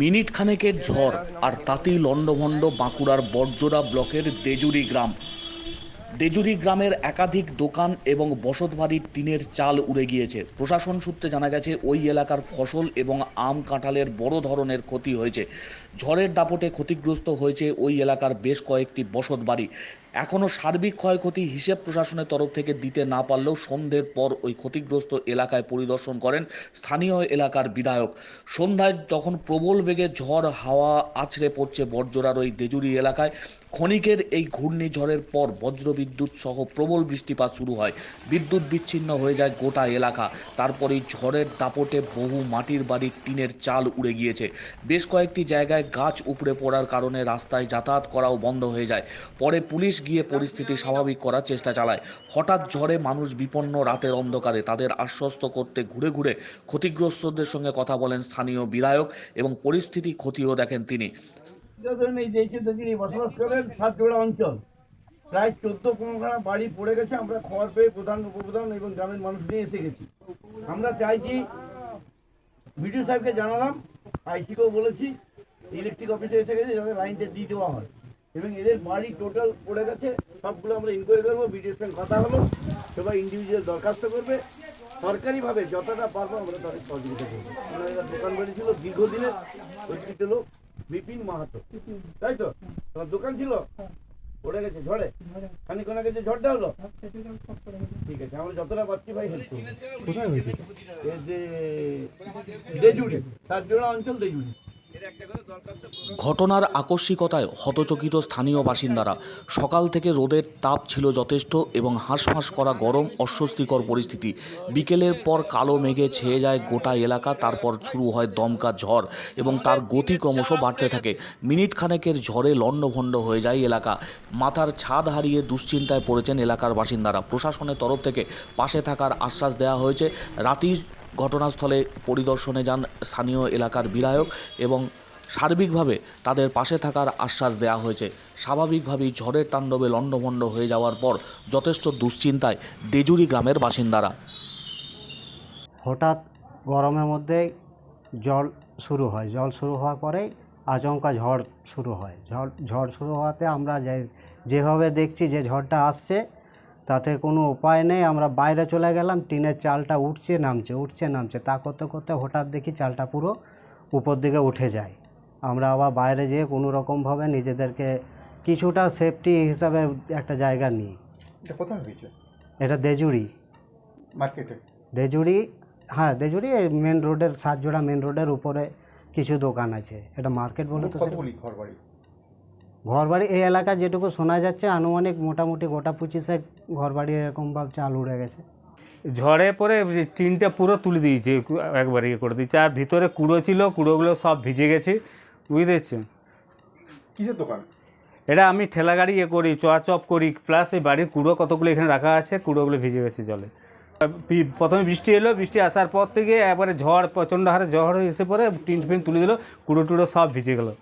Minute খানেকের ঝড় আর তাতেই লন্ডভন্ড বাঁকুড়ার বর্জরা ব্লকের দেজুরি গ্রাম। দেজুরি গ্রামের একাধিক দোকান এবং বসতবাড়ির টিনের চাল উড়ে গিয়েছে। প্রশাসন সূত্রে জানা গেছে, ওই এলাকার ফসল এবং আম কাঁঠালের বড় ধরনের ক্ষতি হয়েছে। ঝড়ের দাপটে ক্ষতিগ্রস্ত হয়েছে ওই এলাকার বেশ কয়েকটি বসতবাড়ি। এখনও সার্বিক ক্ষয়ক্ষতি হিসেব প্রশাসনের তরফ থেকে দিতে না পারলেও সন্ধ্যের পর ওই ক্ষতিগ্রস্ত এলাকায় পরিদর্শন করেন স্থানীয় এলাকার বিধায়ক। সন্ধ্যায় যখন প্রবল বেগে ঝড় হাওয়া আছড়ে পড়ছে বর্জরার ওই দেজুরি এলাকায় ক্ষণিকের এই ঘূর্ণিঝড়ের পর বজ্রবিদ্যুৎ সহ প্রবল বৃষ্টিপাত শুরু হয়। বিদ্যুৎ বিচ্ছিন্ন হয়ে যায় গোটা এলাকা। তারপরেই ঝড়ের দাপটে বহু মাটির বাড়ির টিনের চাল উড়ে গিয়েছে। বেশ কয়েকটি জায়গায় গাছ উপড়ে পড়ার কারণে রাস্তায় যাতায়াত করাও বন্ধ হয়ে যায়। পরে পুলিশ গিয়ে পরিস্থিতি স্বাভাবিক করার চেষ্টা চালায়। হঠাৎ ঝড়ে মানুষ বিপন্ন রাতের অন্ধকারে তাদের আশ্বস্ত করতে ঘুরে ঘুরে ক্ষতিগ্রস্তদের সঙ্গে কথা বলেন স্থানীয় বিধায়ক এবং পরিস্থিতি খতিও দেখেন তিনি। সাতজোড়া অঞ্চল, প্রায় চোদ্দ পনেরোখানা বাড়ি পড়ে গেছে, আমরা খবর পেয়ে প্রধান উপপ্রধান এবং গ্রামের মানুষ নিয়ে এসে গেছি। আমরা চাইছি, বিডিও সাহেবকে জানালাম, আইসিকেও বলেছি, ইলেকট্রিক অফিসে এসে গেছে, যাতে লাইনটা দিয়ে দেওয়া হয়। এবং এদের বাড়ি টোটাল পড়ে গেছে, সবগুলো আমরা ইনকোয়ারি করব বিডিওর সঙ্গে কথা হলো সবাই ইন্ডিভিজুয়াল দরখাস্ত করবে। সরকারিভাবে যতটা পারব আমরা তাদের সহযোগিতা করব। দোকান বাড়ি ছিল দীর্ঘদিনের লোক বিপিন মাহাতো। তাই তো তোমার দোকান ছিল? পড়ে গেছে ঝড়ে? খানিক্ষণ আগে যে ঝড়টা হলো? ঠিক আছে আমরা যতটা পাচ্ছি ভাই হেল্প করব। কোথায় হয়েছে? এই যে দেজুড়ি তার জোড়া অঞ্চল দেজুড়ি। ঘটনার আকস্মিকতায় হতচকিত স্থানীয় বাসিন্দারা। সকাল থেকে রোদের তাপ ছিল যথেষ্ট এবং হাঁসফাঁস করা গরম, অস্বস্তিকর পরিস্থিতি। বিকেলের পর কালো মেঘে ছেয়ে যায় গোটা এলাকা, তারপর শুরু হয় দমকা ঝড় এবং তার গতি ক্রমশ বাড়তে থাকে। মিনিট খানেকের ঝড়ে লণ্ডভণ্ড হয়ে যায় এলাকা। মাথার ছাদ হারিয়ে দুশ্চিন্তায় পড়েছেন এলাকার বাসিন্দারা। প্রশাসনের তরফ থেকে পাশে থাকার আশ্বাস দেওয়া হয়েছে। রাতেই ঘটনাস্থলে পরিদর্শনে যান স্থানীয় এলাকার বিধায়ক এবং সার্বিকভাবে তাদের পাশে থাকার আশ্বাস দেওয়া হয়েছে। স্বাভাবিকভাবেই ঝড়ের তাণ্ডবে লণ্ডভণ্ড হয়ে যাওয়ার পর যথেষ্ট দুশ্চিন্তায় দেজুরি গ্রামের বাসিন্দারা। হঠাৎ গরমের মধ্যে জল শুরু হয়। জল শুরু হওয়ার পরেই আচমকা ঝড় শুরু হয়। ঝড় ঝড় শুরু হওয়াতে আমরা যেভাবে দেখছি যে ঝড়টা আসছে তাতে কোনো উপায় নেই আমরা বাইরে চলে গেলাম টিনের চালটা উঠছে নামছে উঠছে নামছে। তা করতে করতে হঠাৎ দেখি চালটা পুরো উপর দিকে উঠে যায়। আমরা আবার বাইরে যেয়ে কোনো রকমভাবে নিজেদেরকে কিছুটা সেফটি হিসাবে একটা জায়গা নিই। এটা কোথায় হয়েছে? এটা দেজুড়ি। মার্কেটে? দেজুড়ি হ্যাঁ দেজুড়ি মেন রোডের সাতজোড়া মেন রোডের উপরে কিছু দোকান আছে। এটা মার্কেট বলে তো কতগুলি ঘর বাড়ি ঘর বাড়ি এই এলাকা যেটুকু শোনা যাচ্ছে আনুমানিক মোটামুটি গোটা পঁচিশে ঘর বাড়ি এরকমভাবে চাল উড়ে গেছে। ঝড়ে পরে টিনটা পুরো তুলে দিয়েছে একবার ইয়ে করে দিয়েছে। আর ভিতরে কুড়ো ছিল কুড়োগুলো সব ভিজে গেছে বুঝতে পারছেন কিসের দোকান? এটা আমি ঠেলা গাড়ি ইয়ে করি চপ করি প্লাস এই বাড়ির কুড়ো কতগুলো এখানে রাখা আছে কুড়োগুলো ভিজে গেছে জলে। প্রথমে বৃষ্টি এলো বৃষ্টি আসার পর থেকে একবারে ঝড় প্রচণ্ড হারে ঝড় এসে পরে টিন ফিন তুলে দিল কুড়ো টুড়ো সব ভিজে গেলো।